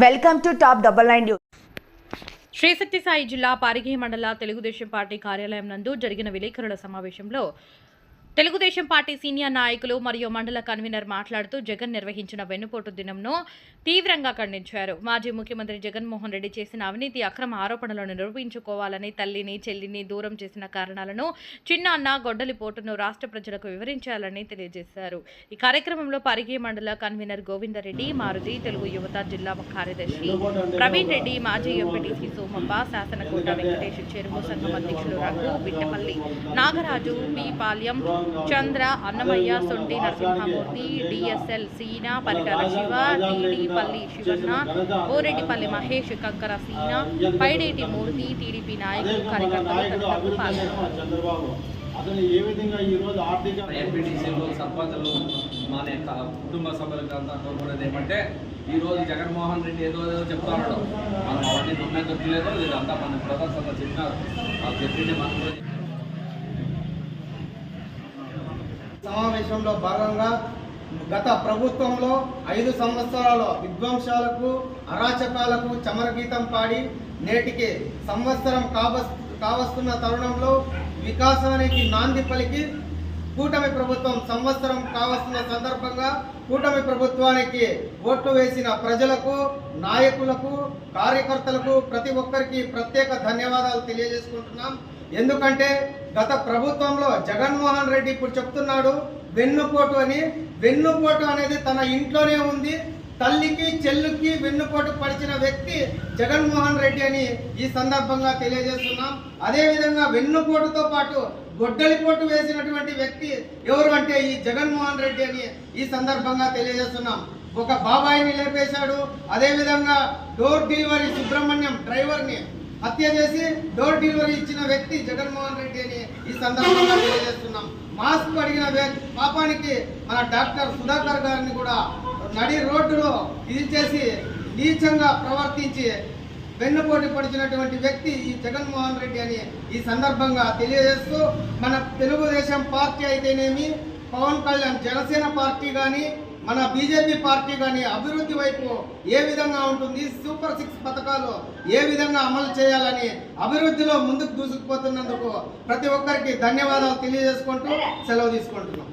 Welcome to top double nine news Shri Sathya Sai Parigi మండల Telugu Desam party కార్యాలయం నందు జరిగిన విలేకరుల సమావేశంలో తెలుగుదేశం పార్టీ సీనియర్ నాయకులు మరియు మండల కన్వీనర్ మాట్లాడుతూ జగన్ నిర్వహించిన వెన్నుపోటు దినంను తీవ్రంగా ఖండించారు. మాజీ ముఖ్యమంత్రి జగన్మోహన్ రెడ్డి చేసిన అవినీతి అక్రమ ఆరోపణలను నిరూపించుకోవాలని తల్లిని చెల్లిని దూరం చేసిన కారణాలను చిన్న అన్న గొడ్డలి పోటును రాష్ట్ర ప్రజలకు వివరించాలని తెలియజేశారు. ఈ కార్యక్రమంలో పరిగి మండల కన్వీనర్ గోవిందరెడ్డి మారుతి తెలుగు యువత జిల్లా కార్యదర్శి ప్రవీణ్ రెడ్డి మాజీ ఎంపీటీసీ సోమప్ప శాసనకోట వెంకటేష్ చెరువు సంఘం అధ్యక్షులు Raghu Bittapalli Nagaraju P. Palyam Chandra Annamayya Sonti Narasimhamurthy DSL Seena Paritala Shiva TDPalli Sivanna ఓరెడ్డిపల్లి Mahesh Kankara Seena Paideti Murthy TDP నాయకులు కార్యకర్తలు పాల్గొన్నారు. చంద్రబాబు ఏ విధంగా ఈ ఆర్థిక ఎంపీటీసీలు సర్పంచులు మన యొక్క కుటుంబ సభ్యులకు అంతా కోరుకునేది ఏమంటే ఈరోజు జగన్మోహన్ రెడ్డి ఏదో ఏదో చెప్తున్నాడు మనం అవన్నీ నమ్మే దొరకలేదో ఇదంతా మన ప్రదర్శనలో చెప్పినారు. వాళ్ళు చెప్పింది మనం కూడా చెప్పాం. సమావేశంలో భాగంగా గత ప్రభుత్వంలో ఐదు సంవత్సరాల విధ్వంసాలకు అరాచకాలకు చమరగీతం పాడి నేటికి సంవత్సరం కావస్తున్న తరుణంలో వికాసానికి నాంది పలికి కూటమి ప్రభుత్వం సంవత్సరం కావస్తున్న సందర్భంగా కూటమి ప్రభుత్వానికి ఓట్లు వేసిన ప్రజలకు నాయకులకు కార్యకర్తలకు ప్రతి ఒక్కరికి ప్రత్యేక ధన్యవాదాలు తెలియజేసుకుంటున్నాం. ఎందుకంటే గత ప్రభుత్వంలో జగన్మోహన్ రెడ్డి ఇప్పుడు చెప్తున్నాడు వెన్నుపోటు అని. వెన్నుపోటు అనేది తన ఇంట్లోనే ఉంది. తల్లికి చెల్లుకి వెన్నుపోటు పడిచిన వ్యక్తి జగన్మోహన్ రెడ్డి అని ఈ సందర్భంగా తెలియజేస్తున్నాం. అదేవిధంగా వెన్నుపోటుతో పాటు గొడ్డలిపోటు వేసినటువంటి వ్యక్తి ఎవరు అంటే ఈ జగన్మోహన్ రెడ్డి అని ఈ సందర్భంగా తెలియజేస్తున్నాం. ఒక బాబాయిని లేపేశాడు. అదేవిధంగా డోర్ డెలివరీ సుబ్రహ్మణ్యం డ్రైవర్ని హత్య చేసి డోర్ డెలివరీ ఇచ్చిన వ్యక్తి జగన్మోహన్ రెడ్డి అని ఈ సందర్భంగా తెలియజేస్తున్నాం. మాస్క్ అడిగిన వ్యక్తి పాపానికి మన డాక్టర్ సుధాకర్ గారిని కూడా నడి రోడ్డులో ఇది చేసి నీచంగా ప్రవర్తించి వెన్నుపోటు పడిచినటువంటి వ్యక్తి ఈ జగన్మోహన్ రెడ్డి అని ఈ సందర్భంగా తెలియజేస్తూ మన తెలుగుదేశం పార్టీ అయితేనేమి పవన్ కళ్యాణ్ జనసేన పార్టీ కానీ మన బీజేపీ పార్టీ కానీ అభివృద్ధి వైపు ఏ విధంగా ఉంటుంది సూపర్ సిక్స్ పథకాలు ఏ విధంగా అమలు చేయాలని అభివృద్ధిలో ముందుకు దూసుకుపోతున్నందుకు ప్రతి ఒక్కరికి ధన్యవాదాలు తెలియజేసుకుంటూ సెలవు తీసుకుంటున్నాం.